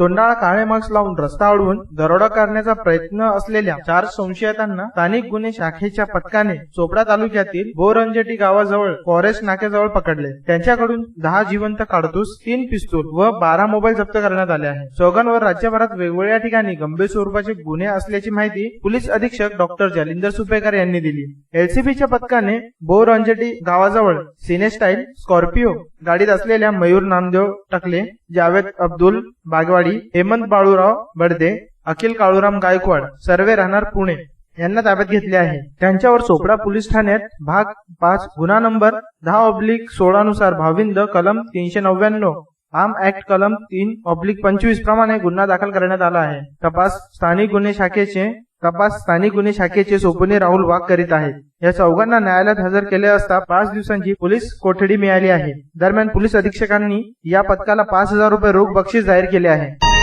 तोंडाळा काळे mask लावून रस्ता अडवून दरोडा करण्याचा प्रयत्न असलेल्या चार संशयितांना स्थानिक गुन्हे शाखेच्या पथकाने चोपडा तालुक्यातील बोरंजेटी गावाजवळ फॉरेस्ट नाक्याजवळ पकडले. त्यांच्याकडून दहा जिवंत काडतूस तीन पिस्तूल व बारा मोबाईल जप्त करण्यात आले आहे चौघांवर राज्यभरात वेगवेगळ्या ठिकाणी गंभीर स्वरूपाचे गुन्हे असल्याची माहिती पोलीस अधीक्षक डॉक्टर जलिंदर सुपेकर यांनी दिली. एलसीबीच्या पथकाने बोरंजटी गावाजवळ सिनेस्टाईल स्कॉर्पिओ गाडीत असलेल्या मयूर नामदेव टकले जावेद अब्दुल बागवाडी हेमंत बाळूराव बडदे अखिल काळूराम गायकवाड सर्वे राहणार पुणे यांना ताब्यात घेतले आहे. त्यांच्यावर चोपडा पोलीस ठाण्यात भाग पाच गुन्हा नंबर दहा ऑब्लिक सोळा नुसार भाविंद कलम तीनशे नव्याण्णव आर्म ऍक्ट कलम तीन ऑब्लिक पंचवीस प्रमाणे गुन्हा दाखल करण्यात आला आहे. तपास स्थानिक गुन्हे शाखेचे तपास स्थानिक गुन्हे शाखेचे सोपने राहुल वाघ करीत आहेत. या चौघांना न्यायालयात हजर केले असता पाच दिवसांची पोलीस कोठडी मिळाली आहे. दरम्यान पोलीस अधीक्षकांनी या पथकाला पाच हजार रुपये रोख बक्षीस जाहीर केले आहे.